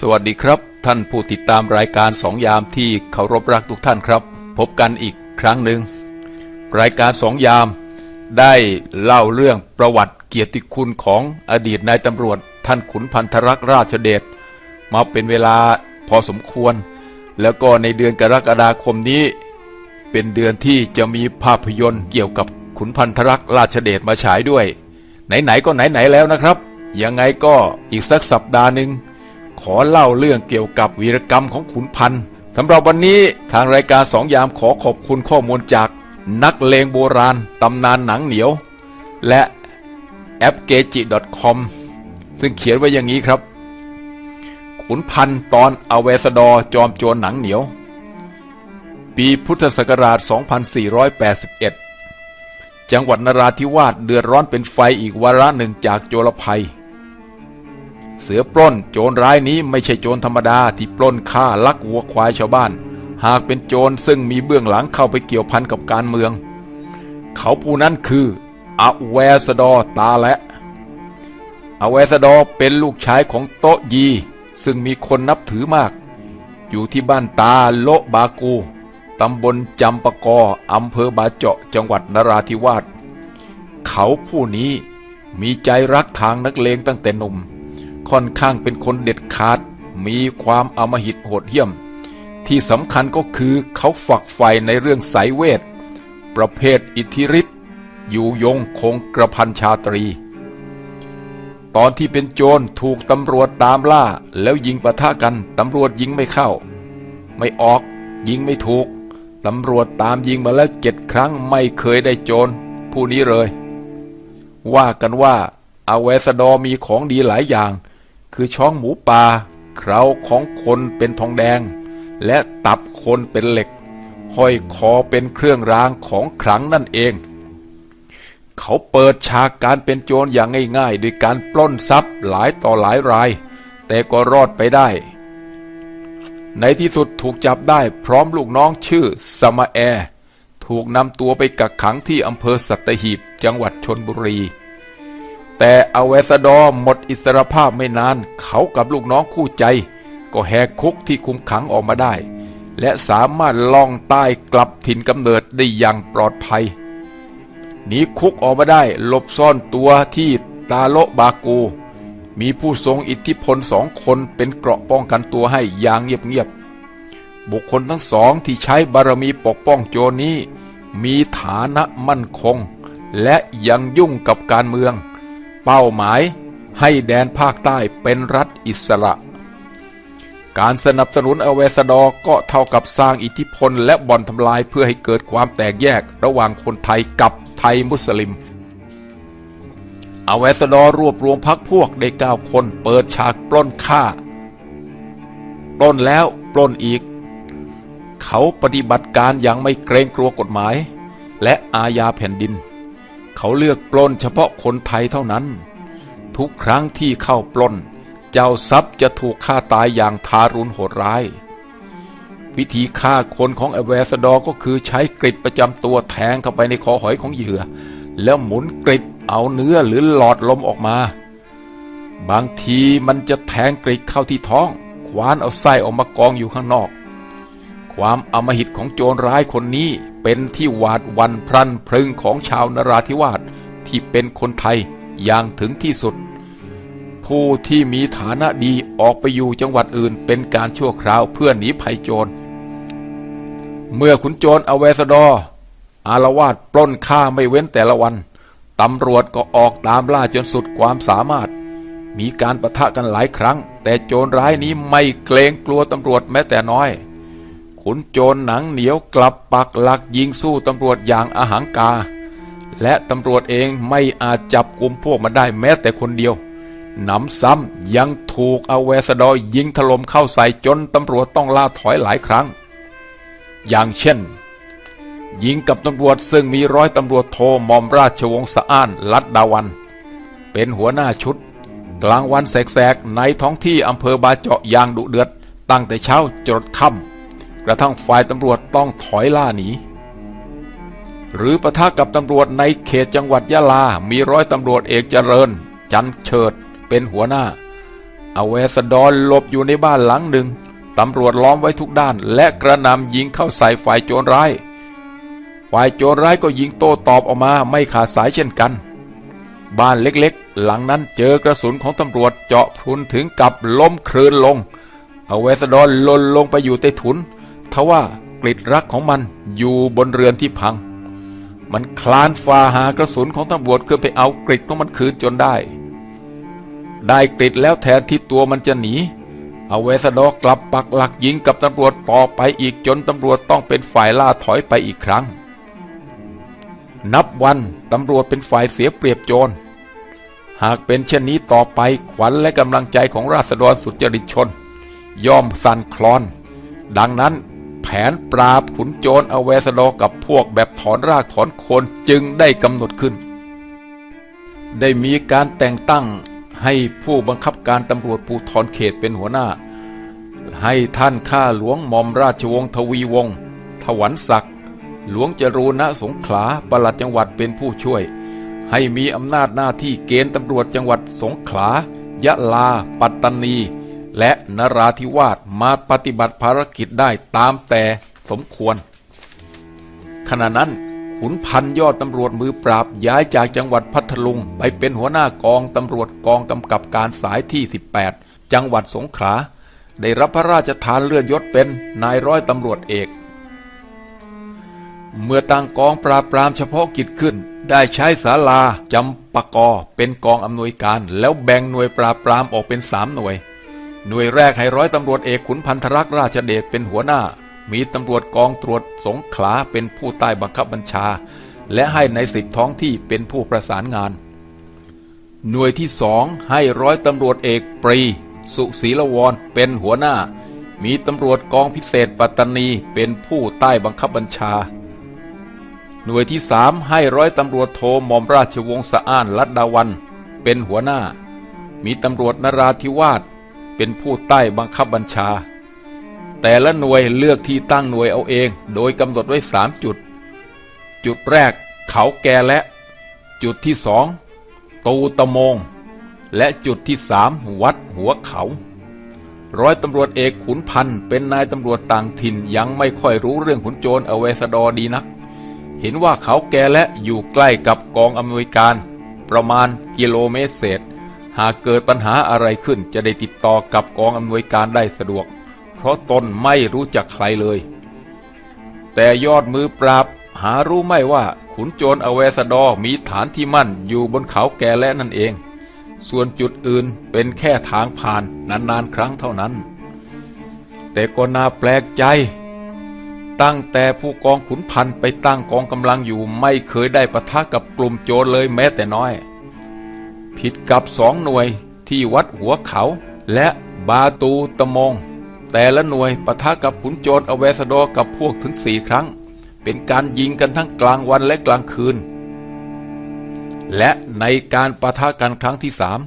สวัสดีครับ ท่านผู้ติดตามรายการสองยามที่เคารพรักทุกท่านครับ พบกันอีกครั้งหนึ่ง รายการสองยาม ได้เล่าเรื่องประวัติเกียรติคุณของอดีตนายตำรวจ ท่านขุนพันธรักษ์ราชเดชมาเป็นเวลาพอสมควร แล้วก็ในเดือนกรกฎาคมนี้ เป็นเดือนที่จะมีภาพยนตร์เกี่ยวกับขุนพันธรักษ์ราชเดชมาฉายด้วย ไหนๆก็ไหนๆแล้วนะครับยังไงก็อีกสักสัปดาห์หนึ่ง ขอเล่าเรื่องเกี่ยวกับวีรกรรมของขุนพันธ์สำหรับวันนี้ทางรายการสองยามขอขอบคุณข้อมูลจากนักเลงโบราณตำนานหนังเหนียว และแอปเกจิ .com ซึ่งเขียนไว้อย่างนี้ครับ ขุนพันธ์ตอนอเวสดอจอมโจรหนังเหนียว ปีพุทธศักราช 2481 จังหวัดนราธิวาสเดือดร้อนเป็นไฟอีกวาระหนึ่งจากโจรภัย เสือปล้นโจรร้ายนี้ไม่ใช่โจรธรรมดาที่ปล้นฆ่าลักวัวควายชาวบ้าน หากเป็นโจรซึ่งมีเบื้องหลังเข้าไปเกี่ยวพันกับการเมือง เขาผู้นั้นคืออเวสดอตาและอเวสดอเป็นลูกชายของโตยี ซึ่งมีคนนับถือมาก อยู่ที่บ้านตาโลบากูตำบลจำปะกออำเภอบาเจาะจังหวัดนราธิวาสเขาผู้นี้มีใจรักทางนักเลงตั้งแต่หนุ่ม ค่อนข้างเป็นคนเด็ดขาด มีความอำมหิตโหดเหี้ยม ที่สำคัญก็คือเขาฝักใฝ่ในเรื่องสายเวท ประเภทอิทธิฤทธิ์อยู่ยงคงกระพันชาตรี ตอนที่เป็นโจรถูกตำรวจตามล่าแล้วยิงปะทะกันตำรวจยิงไม่เข้า ไม่ออกยิงไม่ถูกตำรวจตามยิงมาแล้วเจ็ดครั้งไม่เคยได้โจรผู้นี้เลย ว่ากันว่าอาเวสดอมีของดีหลายอย่าง คือช้องหมูป่าเคราของคนเป็นทองแดง และตับคนเป็นเหล็กห้อยคอเป็นเครื่องรางของขลังนั่นเอง เขาเปิดฉากการเป็นโจรอย่างง่ายๆด้วยการปล้นทรัพย์หลายต่อหลายราย แต่ก็รอดไปได้ ในที่สุดถูกจับได้พร้อมลูกน้องชื่อสมาแอ ถูกนำตัวไปกักขังที่อำเภอสัตหีบจังหวัดชนบุรี แต่อเวสดอหมดอิสรภาพไม่นาน เขากับลูกน้องคู่ใจ ก็แหกคุกที่คุมขังออกมาได้ และสามารถล่องใต้กลับถิ่นกำเนิดได้อย่างปลอดภัยหนีคุกออกมาได้หลบซ่อนตัวที่ตาโลบากู มีผู้ทรงอิทธิพลสองคนเป็นเกราะป้องกันตัวให้อย่างเงียบๆบุคคลทั้งสองที่ใช้บารมีปกป้องโจนี้ มีฐานะมั่นคง และยังยุ่งกับการเมือง เป้าหมายให้แดนภาคใต้เป็นรัฐอิสระ การสนับสนุนอเวสดอร์ก็เท่ากับสร้างอิทธิพลและบ่อนทำลายเพื่อให้เกิดความแตกแยกระหว่างคนไทยกับไทยมุสลิมอเวสดอร์รวบรวมพักพวกได้เก้าคนเปิดฉากปล้นฆ่า ปล้นแล้วปล้นอีก เขาปฏิบัติการอย่างไม่เกรงกลัวกฎหมาย และอาญาแผ่นดิน เขาเลือกปล้นเฉพาะคนไทยเท่านั้น ทุกครั้งที่เข้าปล้น เจ้าทรัพย์จะถูกฆ่าตายอย่างทารุณโหดร้าย วิธีฆ่าคนของอเวสดอร์ก็คือใช้กริดประจำตัวแทงเข้าไปในคอหอยของเหยื่อ แล้วหมุนกริดเอาเนื้อหรือหลอดลมออกมา บางทีมันจะแทงกริดเข้าที่ท้องคว้านเอาไส้ออกมากองอยู่ข้างนอก ความอำมหิตของโจรร้ายคนนี้ เป็นที่หวาดวันพรันพรึงของชาวนราธิวาสที่เป็นคนไทยอย่างถึงที่สุด ผู้ที่มีฐานะดีออกไปอยู่จังหวัดอื่นเป็นการชั่วคราวเพื่อหนีภัยโจร เมื่อขุนโจรอเวสดออารวาสปล้นฆ่าไม่เว้นแต่ละวันตำรวจก็ออกตามล่าจนสุดความสามารถ มีการประทะกันหลายครั้ง แต่โจรร้ายนี้ไม่เกรงกลัวตำรวจแม้แต่น้อย ขุนโจรหนังเหนียวกลับปักหลักยิงสู้ตำรวจอย่างอาหังกา และตำรวจเองไม่อาจจับกลุ่มพวกมันได้แม้แต่คนเดียว หนำซ้ำยังถูกอเวสดอร์ยิงถล่มเข้าใส่จนตำรวจต้องล่าถอยหลายครั้ง อย่างเช่นยิงกับตำรวจซึ่งมีร้อยตำรวจโทมอมราชวงศ์สะอ้านลัดดาวัน เป็นหัวหน้าชุด กลางวันแสกๆ ในท้องที่อำเภอบาเจาะอย่างดุเดือด ตั้งแต่เช้าจดค่ำ กระทั่งฝ่ายตำรวจต้องถอยล่าหนี หรือประทะกับตำรวจในเขตจังหวัดยะลา มีร้อยตำรวจเอกเจริญ จันเฉิดเป็นหัวหน้าอาเวสดอนหลบอยู่ในบ้านหลังหนึ่งตำรวจล้อมไว้ทุกด้าน และกระนำยิงเข้าใส่ฝ่ายโจรร้าย ฝ่ายโจรร้ายก็ยิงโต้ตอบออกมาไม่ขาดสายเช่นกัน บ้านเล็กๆ หลังนั้นเจอกระสุนของตำรวจเจาะพรุนถึงกับล้มคลืนลงอเวสดอนหล่นลงไปอยู่ใต้ถุน ทว่ากลิดรักของมันอยู่บนเรือนที่พัง มันคลานฝ่าหากระสุนของตำรวจเพื่อไปเอากริดของมันคืนจนได้ ได้กริดแล้วแทนที่ตัวมันจะหนีเอาเวสดอกลับปักหลักยิงกับตำรวจต่อไปอีกจนตำรวจต้องเป็นฝ่ายล่าถอยไปอีกครั้ง นับวันตำรวจเป็นฝ่ายเสียเปรียบโจร หากเป็นเช่นนี้ต่อไปขวัญและกำลังใจของราษฎรสุจริตชน ย่อมสั่นคลอน ดังนั้น แผนปราบขุนโจรอเวสดอกับพวกแบบถอนรากถอนโคนจึงได้กำหนดขึ้น ได้มีการแต่งตั้งให้ผู้บังคับการตำรวจภูธรเขตเป็นหัวหน้า ให้ท่านข้าหลวงหม่อมราชวงศ์ทวีวงศ์ถวันศักดิ์หลวงจรูณสงขลาปลัดจังหวัดเป็นผู้ช่วย ให้มีอำนาจหน้าที่เกณฑ์ตำรวจจังหวัดสงขลายะลา ปัตตานี และนราธิวาสมาปฏิบัติภารกิจได้ตามแต่สมควร ขณะนั้นขุนพันยอดตำรวจมือปราบย้ายจากจังหวัดพัทลุง ไปเป็นหัวหน้ากองตำรวจกองกำกับการสายที่ 18 จังหวัดสงขลาได้รับพระราชทานเลื่อนยศเป็นนายร้อยตำรวจเอก เมื่อตั้งกองปราบปรามเฉพาะกิจขึ้น ได้ใช้ศาลาจำปากอเป็นกองอำนวยการ แล้วแบ่งหน่วยปราบปรามออกเป็นสามหน่วย หน่วยแรกให้ร้อยตำรวจเอกขุนพันธรักษ์ราชเดชเป็นหัวหน้า มีตำรวจกองตรวจสงขลาเป็นผู้ใต้บังคับบัญชา และให้ในสิบท้องที่เป็นผู้ประสานงาน หน่วยที่สองให้ร้อยตำรวจเอกปรี สุศีลวรเป็นหัวหน้า มีตำรวจกองพิเศษปัตตานีเป็นผู้ใต้บังคับบัญชา หน่วยที่สามให้ร้อยตำรวจโทมอมราชวงศ์สะอ้านลัดดาวัน เป็นหัวหน้า มีตำรวจนราธิวาส เป็นผู้ใต้บังคับบัญชา แต่ละหน่วยเลือกที่ตั้งหน่วยเอาเอง โดยกำหนดไว้สามจุด จุดแรกเขาแก่และ จุดที่สองตูตะมง และจุดที่สามวัดหัวเขา ร้อยตำรวจเอกขุนพันธ์เป็นนายตำรวจต่างถิ่นยังไม่ค่อยรู้เรื่องขุนโจรอเวสดอดีนัก เห็นว่าเขาแก่และอยู่ใกล้กับกองอำนวยการ ประมาณกิโลเมตรเศษ หากเกิดปัญหาอะไรขึ้นจะได้ติดต่อกับกองอำนวยการได้สะดวก เพราะตนไม่รู้จักใครเลย แต่ยอดมือปราบหารู้ไม่ว่าขุนโจรอเวสดอมีฐานที่มั่นอยู่บนเขาแก่และนั่นเอง ส่วนจุดอื่นเป็นแค่ทางผ่านนานๆครั้งเท่านั้น แต่ก็น่าแปลกใจ ตั้งแต่ผู้กองขุนพันไปตั้งกองกำลังอยู่ไม่เคยได้ปะทะกับกลุ่มโจรเลยแม้แต่น้อย ผิดกับสองหน่วยที่วัดหัวเขา และบาตูตะมง แต่ละหน่วยปะทะกับขุนโจรอเวสโดกับพวกถึงสี่ครั้ง เป็นการยิงกันทั้งกลางวันและกลางคืน และในการปะทะกันครั้งที่สาม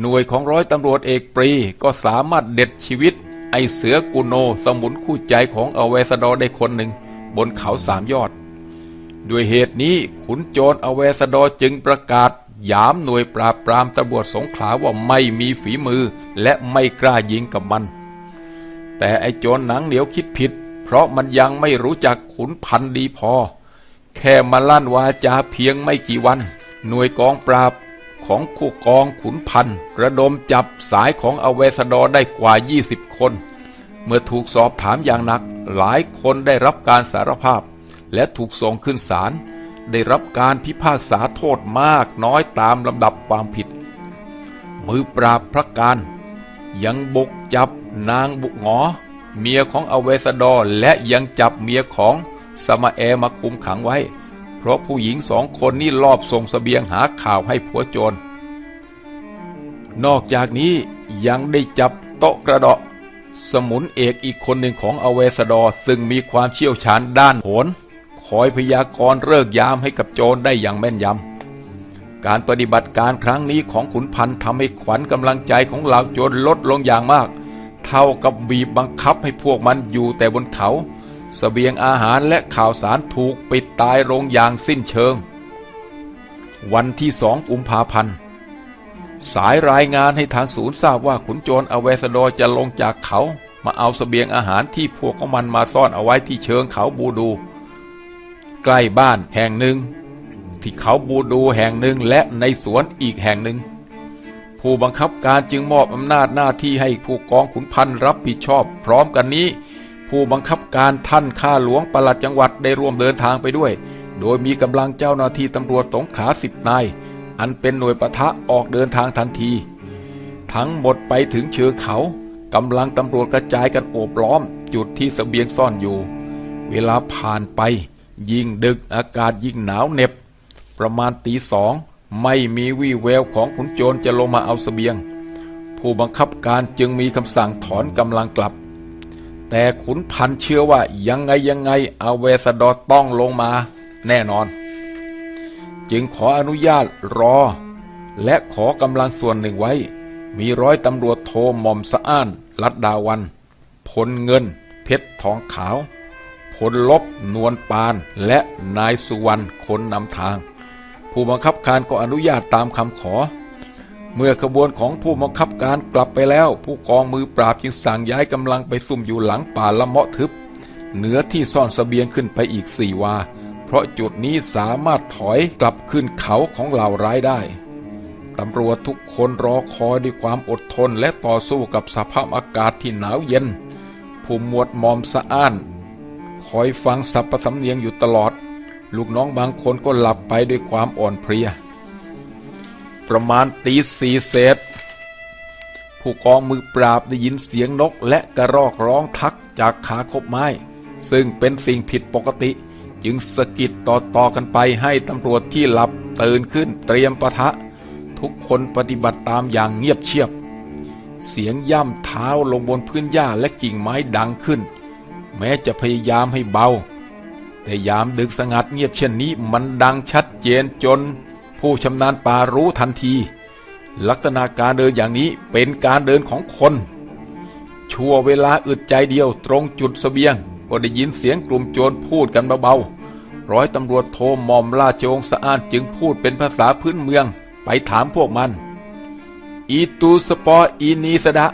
หน่วยของร้อยตำรวจเอกปรีก็สามารถเด็ดชีวิต ไอเสือกุโนสมุนคู่ใจของอเวสโดได้คนหนึ่ง บนเขาสามยอด ด้วยเหตุนี้ขุนโจรอเวสโดจึงประกาศ ยามหน่วยปราบปรามตำรวจสงขลาว่าไม่มีฝีมือและไม่กล้ายิงกับมัน แต่ไอโจรหนังเหนียวคิดผิด เพราะมันยังไม่รู้จักขุนพันธ์ดีพอ แค่มาลั่นวาจาเพียงไม่กี่วัน หน่วยกองปราบของคู่กองขุนพันระดมจับสายของอเวสดอได้กว่า 20 คน เมื่อถูกสอบถามอย่างหนัก หลายคนได้รับการสารภาพ และถูกส่งขึ้นศาล ได้รับการพิพากษาโทษมากน้อยตามลำดับความผิด มือปราบพระการ ยังบุกจับนางบุกหงอ เมียของอเวสดอและยังจับเมียของสมาแอมาคุมขังไว้ เพราะผู้หญิงสองคนนี้ลอบส่งสเสบียงหาข่าวให้ผัวโจร นอกจากนี้ยังได้จับโต๊ะกระดาะสมุนเอกอีกคนหนึ่งของอเวสดอซึ่งมีความเชี่ยวชาญด้านโหน คอยพยากรณ์เลิกยามให้กับโจรได้อย่างแม่นยำ การปฏิบัติการครั้งนี้ของขุนพันธ์ทำให้ขวัญกำลังใจของเหล่าโจรลดลงอย่างมาก เท่ากับบีบบังคับให้พวกมันอยู่แต่บนเขาสเสบียงอาหารและข่าวสารถูกปิดตายลงอย่างสิ้นเชิง วันที่สองกุมภาพันธ์สายรายงานให้ทางศูนย์ทราบว่าขุนโจรอเวสโดจะลงจากเขามาเอาสเสบียงอาหารที่พวกของมันมาซ่อนเอาไว้ที่เชิงเขาบูดู ใกล้บ้านแห่งหนึ่ง ที่เขาบูดูแห่งหนึ่งและในสวนอีกแห่งหนึ่ง ผู้บังคับการจึงมอบอำนาจหน้าที่ให้ผู้กองขุนพันธ์รับผิดชอบ พร้อมกันนี้ ผู้บังคับการท่านข้าหลวงปลัดจังหวัดได้ร่วมเดินทางไปด้วย โดยมีกำลังเจ้าหน้าที่ตำรวจสงขาสิบนายอันเป็นหน่วยปะทะออกเดินทางทันที ทั้งหมดไปถึงเชิงเขากำลังตำรวจกระจายกันโอบล้อม จุดที่เสบียงซ่อนอยู่ เวลาผ่านไป ยิ่งดึกอากาศยิ่งหนาวเหน็บ ประมาณตีสองไม่มีวี่แววของขุนโจรจะลงมาเอาเสบียง ผู้บังคับการจึงมีคำสั่งถอนกำลังกลับ แต่ขุนพันเชื่อว่ายังไงยังไงอาเวสดอร์ต้องลงมาแน่นอน จึงขออนุญาตรอ และขอกำลังส่วนหนึ่งไว้ มีร้อยตำรวจโทหม่อมสะอ้านลัดดาวัน พลเงิน เพชรทองขาว พลลบนวลปาน และนายสุวรรณคนนำทาง ผู้บังคับการก็อนุญาตตามคำขอ เมื่อขบวนของผู้บังคับการกลับไปแล้ว ผู้กองมือปราบจึงสั่งย้ายกำลังไปซุ่มอยู่หลังป่าละเมาะทึบ เหนือที่ซ่อนเสบียงขึ้นไปอีกสี่วา เพราะจุดนี้สามารถถอยกลับขึ้นเขาของเหล่าร้ายได้ตำรวจทุกคนรอคอยด้วยความอดทนและต่อสู้กับสภาพอากาศที่หนาวเย็น ผู้หมวดมอมสะอ้าน คอยฟังสับประสำเนียงอยู่ตลอด ลูกน้องบางคนก็หลับไปด้วยความอ่อนเพลีย ประมาณตีสี่เศษ ผู้กองมือปราบได้ยินเสียงนกและกระรอกร้องทักจากขาคบไม้ ซึ่งเป็นสิ่งผิดปกติ จึงสะกิดต่อๆกันไปให้ตำรวจที่หลับตื่นขึ้นเตรียมปะทะ ทุกคนปฏิบัติตามอย่างเงียบเชียบ เสียงย่ำเท้าลงบนพื้นหญ้าและกิ่งไม้ดังขึ้น แม้จะพยายามให้เบา แต่ยามดึกสงัดเงียบเช่นนี้มันดังชัดเจนจน ผู้ชำนาญป่ารู้ทันที ลักษณะการเดินอย่างนี้เป็นการเดินของคน ชั่วเวลาอึดใจเดียวตรงจุดเสบียง ก็ได้ยินเสียงกลุ่มโจรพูดกันเบาๆร้อยตำรวจโทหมอมราชวงสะอ้านจึงพูดเป็นภาษาพื้นเมืองไปถามพวกมัน อีตูสปออีนีสดะ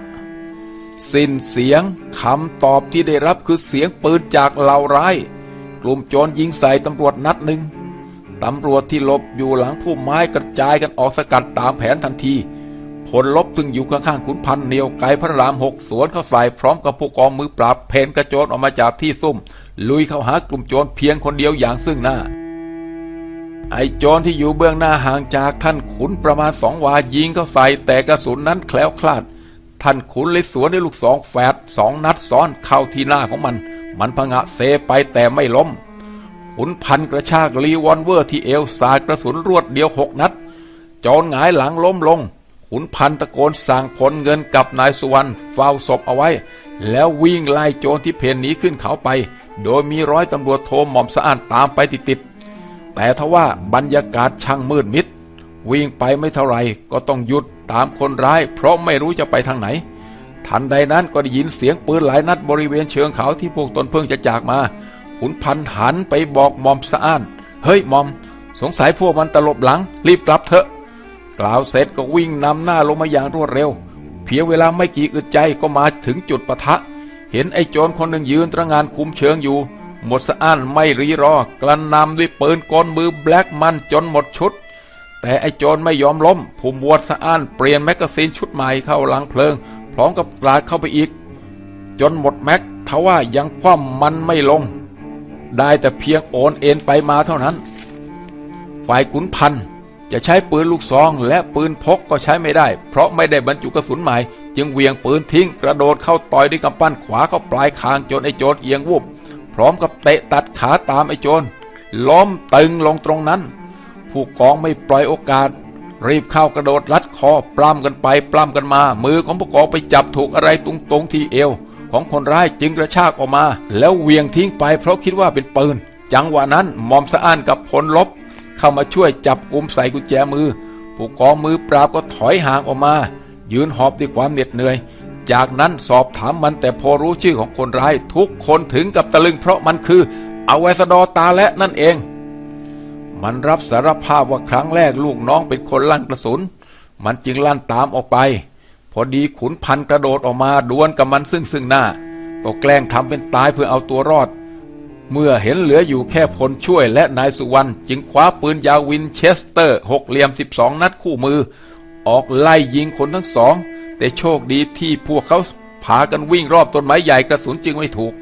สิ้นเสียงคำตอบที่ได้รับคือเสียงปืนจากเหล่าร้าย กลุ่มโจรยิงใส่ตำรวจนัดหนึ่งตำรวจที่หลบอยู่หลังพุ่มไม้กระจายกันออกสกัดตามแผนทันทีผลลบซึ่งอยู่ข้างๆขุนพันธ์เหนียวไกพระรามหกสวนเข้าใส่พร้อมกับผู้กองมือปราบเพนกระโจนออกมาจากที่ซุ่ม ลุยเข้าหากลุ่มโจรเพียงคนเดียวอย่างซึ่งหน้า ไอโจรที่อยู่เบื้องหน้าห่างจากท่านขุนประมาณสองวายิงเข้าใส่แต่กระสุนนั้นแคล้วคลาด ท่านขุนเลยสวนด้วยลูกสองแฝดสองนัดซ้อนเข้าที่หน้าของมัน มันพงะเซไปแต่ไม่ล้ม ขุนพันกระชากรีวอลเวอร์ที่เอวสาดกระสุนรวดเดียวหกนัดจอนหงายหลังล้มลง ขุนพันตะโกนสั่งผลเงินกับนายสุวรรณเฝ้าศพเอาไว้ แล้ววิ่งไล่โจรที่เพนหนีขึ้นเขาไป โดยมีร้อยตำรวจโทหม่อมสะอาดตามไปติดๆแต่ทว่าบรรยากาศช่างมืดมิด วิ่งไปไม่เท่าไรก็ต้องหยุดตามคนร้าย เพราะไม่รู้จะไปทางไหน ทันใดนั้นก็ได้ยินเสียงปืนหลายนัดบริเวณเชิงเขาที่พวกตนเพิ่งจะจากมาขุนพันธ์หันไปบอกมอมสะอ้าน เฮ้ยมอม สงสัยพวกมันตลบหลัง รีบกลับเถอะ กล่าวเสร็จก็วิ่งนำหน้าลงมาอย่างรวดเร็ว เพียงเวลาไม่กี่อึดใจก็มาถึงจุดปะทะ เห็นไอ้โจรคนหนึ่งยืนตระงานคุมเชิงอยู่ หมดสะอ้านไม่รีรอกลั่นนำด้วยปืนกลมือแบล็กมันจนหมดชุด แต่ไอ้โจรไม่ยอมล้ม ผู้หมวดสะอ้านเปลี่ยนแมกกาซีนชุดใหม่เข้าหลังเพลิง พร้อมกับกราดเข้าไปอีก จนหมดแม็กทว่ายังคว่ำมันไม่ลง ได้แต่เพียงโอนเอ็นไปมาเท่านั้น ฝ่ายขุนพันจะใช้ปืนลูกซองและปืนพกก็ใช้ไม่ได้ เพราะไม่ได้บรรจุกระสุนใหม่ จึงเวียงปืนทิ้งกระโดดเข้าต่อยด้วยกำปั้นขวาเข้าปลายคางจนไอ้โจรเอียงวูบพร้อมกับเตะตัดขาตามไอ้โจรล้มตึงลงตรงนั้น ผู้กองไม่ปล่อยโอกาส รีบเข้ากระโดดรัดคอปล้ำกันไปปล้ำกันมา มือของผู้กองไปจับถูกอะไรตรงตรงๆที่เอว ของคนร้ายจึงกระชากออกมา แล้วเวียงทิ้งไปเพราะคิดว่าเป็นปืน จังหวะนั้นหมอมสะอ้านกับพลลบ เข้ามาช่วยจับกุมใส่กุญแจมือ ผู้กองมือปราบก็ถอยห่างออกมา ยืนหอบด้วยความเหน็ดเหนื่อยจากนั้นสอบถามมันแต่พอรู้ชื่อของคนร้าย ทุกคนถึงกับตะลึงเพราะมันคืออเวสดอตาและนั่นเอง มันรับสารภาพว่าครั้งแรกลูกน้องเป็นคนลั่นกระสุน มันจึงลั่นตามออกไป พอดีขุนพันกระโดดออกมาดวลกับมันซึ่งซึ่งหน้า ก็แกล้งทำเป็นตายเพื่อเอาตัวรอด เมื่อเห็นเหลืออยู่แค่พลช่วยและนายสุวรรณจึงคว้าปืนยาววินเชสเตอร์หกเหลี่ยม12นัดคู่มือ ออกไล่ยิงคนทั้งสอง แต่โชคดีที่พวกเขาพากันวิ่งรอบต้นไม้ใหญ่กระสุนจึงไม่ถูก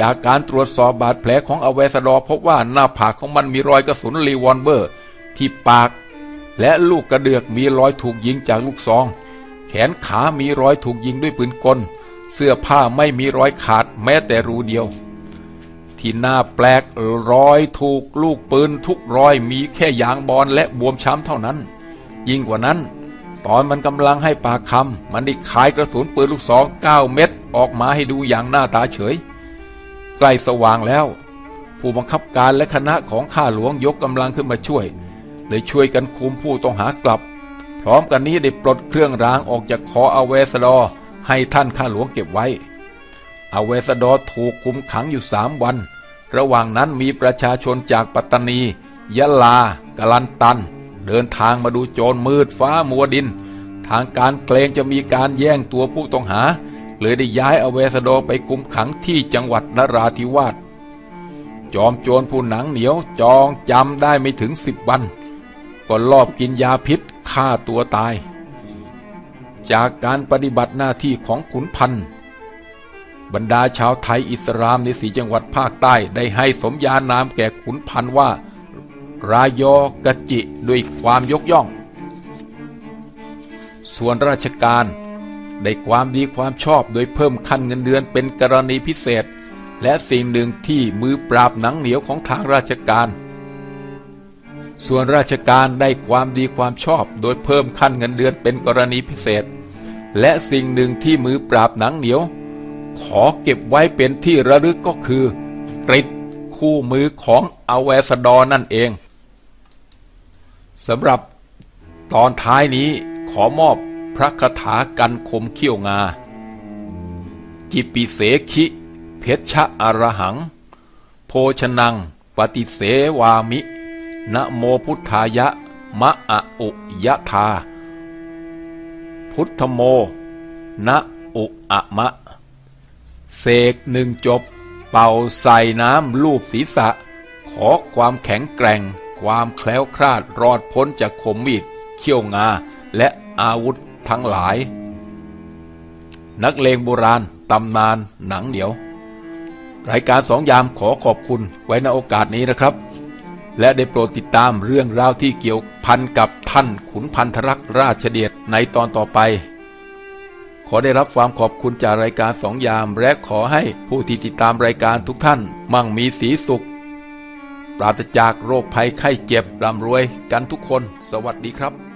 จากการตรวจสอบบาดแผลของอเวสดอพบว่าหน้าผากของมันมีรอยกระสุนรีวอลเวอร์ ที่ปาก และลูกกระเดือกมีรอยถูกยิงจากลูกซอง แขนขามีรอยถูกยิงด้วยปืนกล เสื้อผ้าไม่มีรอยขาดแม้แต่รูเดียว ที่น่าแปลกรอยถูกลูกปืนทุกรอยมีแค่ยางบอลและบวมช้ำเท่านั้น ยิ่งกว่านั้น ตอนมันกำลังให้ปากคำมันได้ขายกระสุนปืนลูกซอง9เม็ดออกมาให้ดูอย่างหน้าตาเฉย ใกล้สว่างแล้ว ผู้บังคับการและคณะของข้าหลวงยกกำลังขึ้นมาช่วยเลยช่วยกันคุมผู้ต้องหากลับ พร้อมกันนี้ได้ปลดเครื่องรางออกจากคออเวสดอให้ท่านข้าหลวงเก็บไว้อเวสดอถูกคุมขังอยู่สามวัน ระหว่างนั้นมีประชาชนจากปัตตานี ยะลากลันตัน เดินทางมาดูโจรมืดฟ้ามัวดิน ทางการเกรงจะมีการแย่งตัวผู้ต้องหา เลยได้ย้ายอเวสโดไปคุมขังที่จังหวัดนราธิวาส จอมโจรผู้หนังเหนียวจองจำได้ไม่ถึงสิบวัน ก็ลอบกินยาพิษฆ่าตัวตาย จากการปฏิบัติหน้าที่ของขุนพันธ์บรรดาชาวไทยอิสลามในสีจังหวัดภาคใต้ได้ให้สมญานามแก่ขุนพันธ์ว่า รายอกะจิด้วยความยกย่อง ส่วนราชการ ได้ความดีความชอบโดยเพิ่มขั้นเงินเดือนเป็นกรณีพิเศษ และสิ่งหนึ่งที่มือปราบหนังเหนียวของทางราชการ ส่วนราชการได้ความดีความชอบโดยเพิ่มขั้นเงินเดือนเป็นกรณีพิเศษ และสิ่งหนึ่งที่มือปราบหนังเหนียว ขอเก็บไว้เป็นที่ระลึกก็คือกริดคู่มือของอเวสดอนั่นเองสำหรับตอนท้ายนี้ขอมอบ พระคาถากันคมเขี้ยวงา จิปิเสคิ เพชชะอรหัง โพชนัง ปฏิเสวามิ นะโมพุทธายะ มะอะอุยะธา พุทธโม นะอุอะมะ เสกหนึ่งจบ เป่าใส่น้ำลูบศีรษะ ขอความแข็งแกร่ง ความแคล้วคลาดรอดพ้นจากคมมีดเขี้ยวงาและอาวุธ ทั้งหลาย นักเลงโบราณตำนานหนังเหนียว รายการสองยามขอขอบคุณไว้ในโอกาสนี้นะครับ และได้โปรดติดตามเรื่องราวที่เกี่ยวพันกับท่านขุนพันธรักษ์ราชเดชในตอนต่อไป ขอได้รับความขอบคุณจากรายการสองยาม และขอให้ผู้ที่ติดตามรายการทุกท่าน มั่งมีสีสุข ปราศจากโรคภัยไข้เจ็บร่ำรวยกันทุกคน สวัสดีครับ